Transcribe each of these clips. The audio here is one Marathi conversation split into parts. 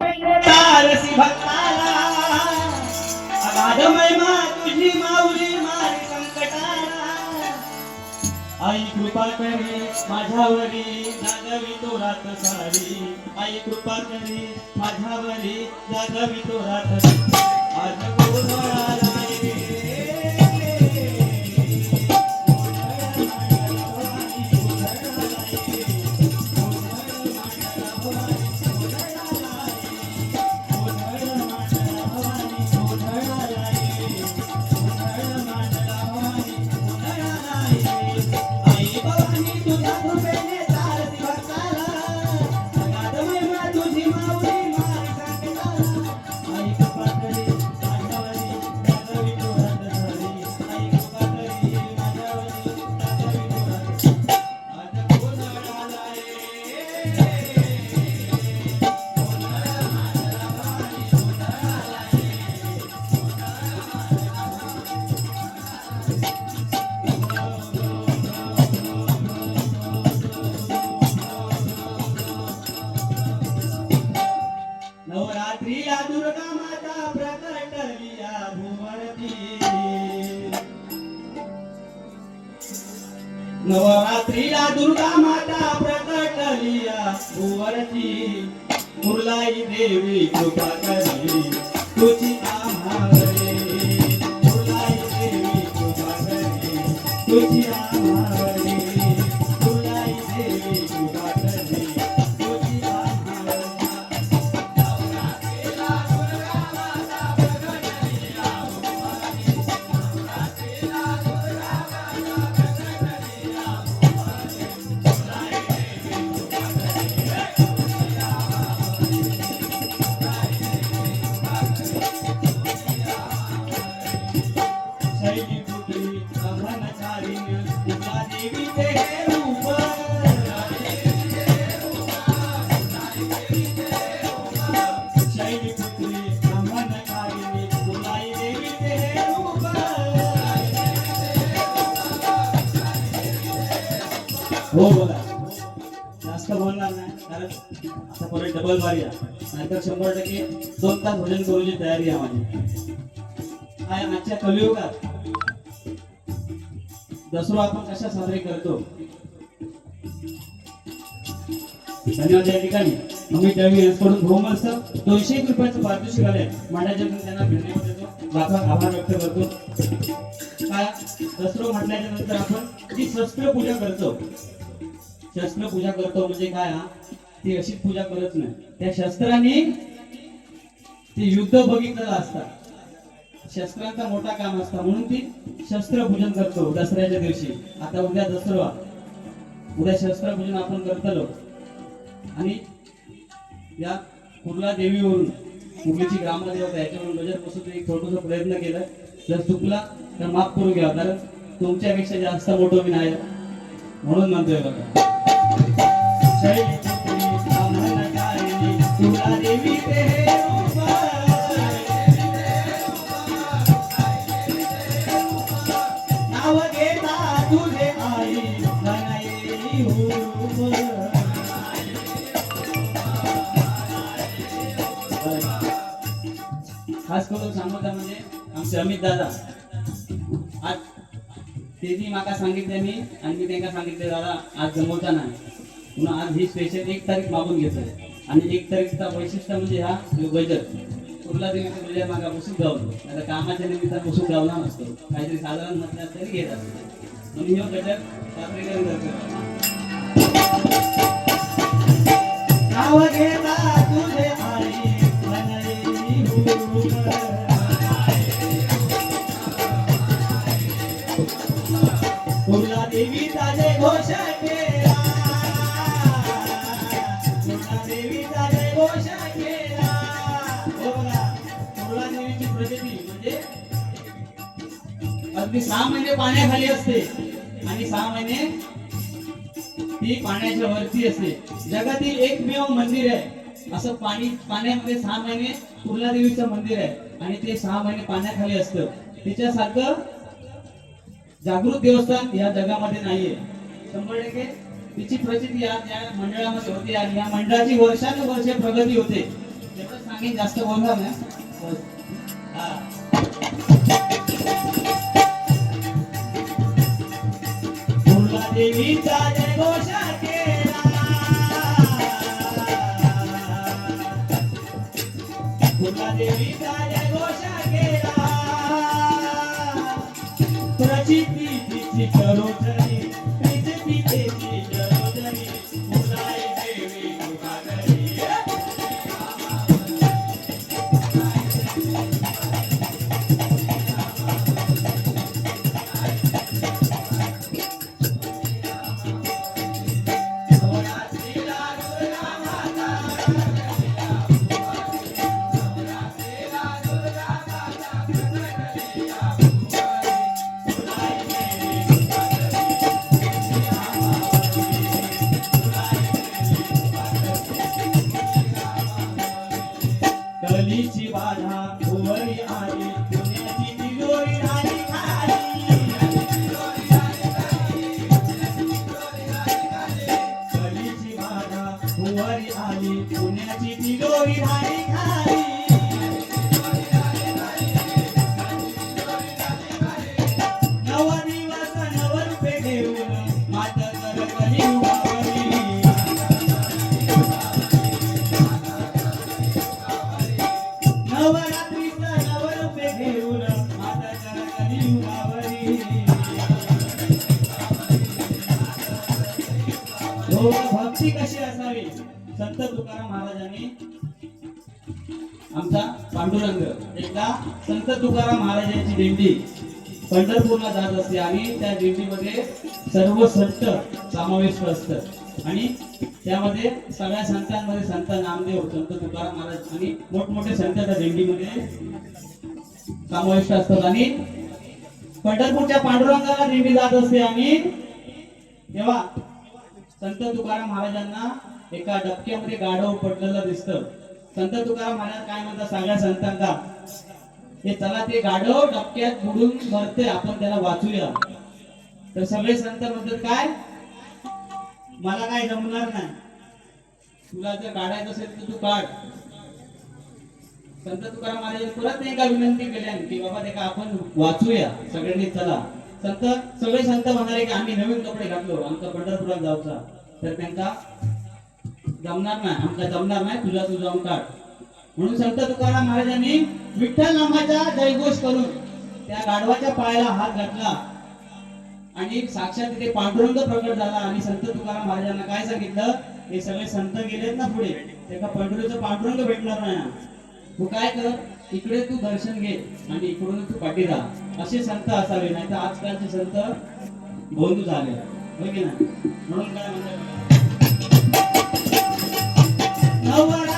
तारसी भक्ताला अगाध महिमा तुझी माऊली मारी संकटाला आई कृपा करे माझ्यावरी जागवी तो रात सारी आई कृपा करे माझ्यावरी जागवी तो रात सारी. आज नवरात्रीला दुर्गा माता प्रकटलिया भुवरती मुरलाई देवी कृपा करी तुझी आम्हावरे मुरलाई देवी कृपा करी तुझी डबल मारी आहे नाहीतर शंभर टक्के दोन तास भजन करूची तयारी आहे माझी. काय आजच्या कलियुगात? दसरा आपण कशा साजरे करतो? धन्यवाद या ठिकाणी. आम्ही त्यावेळी यांच्याकडून बहुमस्त दोनशे एक रुपयाचं पारितोषिक आले मांडाच्यातून त्यांना धन्यवाद देतो. लाखो आभार व्यक्त करतो. काय? दसरो म्हटल्याच्या नंतर आपण जी शस्त्र पूजा करतो. शस्त्र पूजा करतो म्हणजे काय हा? ती अशी पूजा करत नाही. त्या शस्त्राने ते युद्ध बघितलेलं असतात. शस्त्रांचा मोठा काम असतं. म्हणून ती शस्त्र पूजन करतो दसऱ्याच्या दिवशी. आता उद्या दसरा. उद्या शस्त्र पूजन आपण करतलो. आणि या कुर्ला देवीवरून कुर्लीची ग्रामदेवता याच्यावरून बजेट बसून एक छोटस प्रयत्न केला. जर चुकला तर माफ करून घ्या. कारण तुमच्यापेक्षा जास्त मोठं मी नाही म्हणून म्हणतोय बघा. खास करून सांगता म्हणजे आमचे अमित दादा. आज तेनी माका सांगितले मी आणि मी त्यांना सांगितले दादा आज जमवता नाही म्हणून आज ही स्पेशल एक तारीख मागून घेतोय. आणि एक तरीचा वैशिष्ट्य म्हणजे हा जो गजर कुठला देवीचा तुझ्या मागा बसून गावलो आता कामाच्या निमित्तानं बसून गावला नसतो काहीतरी साधारण नसल्या तरी घेत असतो. म्हणून ह्यो गजर सादरीकरण करतो नाव घेता तुझे आई ती सहा महिने पाण्याखाली असते. आणि सहा महिने ती पाण्याच्या वरती असते. जगातील एकमेव मंदिर आहे. असं पाणी पाण्यामध्ये सहा महिने कुर्ला देवीचं मंदिर आहे. आणि ते सहा महिने पाण्याखाली असतं. तिच्यासारखं जागृत देवस्थान या जगामध्ये नाहीये. शंभर टक्के तिची प्रचिती या या मंडळामध्ये होती आणि या मंडळाची वर्षानुवर्षे प्रगती होते. एवढं आणखी जास्त बोलणार नाही. देवीचा जयघोष केला. फुला देवीचा जयघोष आली पुण्याची तिजोरी खाली नव दिवस नव घेऊन मात घेऊन माता चरणी उभावली. हो भक्ती कशी असावी? संत तुकाराम महाराजांनी आमचा पांडुरंग एकदा संत तुकाराम महाराजांची दिंडी पंढरपूरला जात असते आणि त्या दिंडीमध्ये सर्व संत समाविष्ट असत आणि त्यामध्ये सगळ्या संतांमध्ये संत नामदेव संत तुकाराम महाराज आणि मोठमोठे संत त्या दिंडीमध्ये समाविष्ट असतात. आणि पंढरपूरच्या पांडुरंगाला दिंडी जात असते आणि तेव्हा संत तुकाराम महाराजांना एका डबक्यामध्ये गाढव पडलेलं दिसतं. संत तुकाराम महाराज काय म्हणतात सगळ्या संतांना हे चला ते गाढव डबक्यात बुडून मरते आपण त्याला वाचूया. तर सगळे संत म्हणतात काय? मला काय जमणार नाही. तुला जर काढायचं असेल तर तू काढ. संत तुकाराम महाराजांनी परत एका विनंती केल्या की बाबा ते का आपण वाचूया? सगळ्यांनी चला. संत सगळे संत म्हणाले की आम्ही नवीन कपडे घातलो आमचा पंढरपुरात जाऊचा. तर त्यांचा जमणार नाही आमचा जमणार नाही तुझा तू जाऊन काढ. म्हणून संत तुकाराम महाराजांनी विठ्ठल नामाचा जयघोष करून त्या गाढवाच्या पायाला हात घातला. आणि साक्षात तिथे पांडुरंग प्रकट झाला आणि संत तुकाराम महाराजांना काय सांगितलं? हे सगळे संत गेलेत ना पुढे. एका पंढरीचं पांडुरंग भेटणार नाही. तू काय कर? इकडे तू दर्शन घे आणि इकडून तू पाठी राहा. असे संत असावे नाही तर आजकालचे संत बोलू झाले. होय की नाही? म्हणून काय म्हणतात? नवरात्रीचं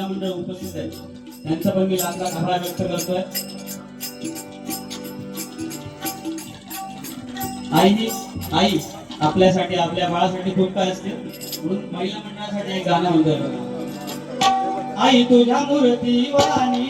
महिला मंडळ उपस्थित आहे त्यांचा पण मी लाख लाख आभार व्यक्त करतोय. आई आई आपल्यासाठी आपल्या बाळासाठी खूप काय असते. म्हणून महिला मंडळासाठी एक गाणं म्हणतोय आई तुझ्या मूर्ती वाणी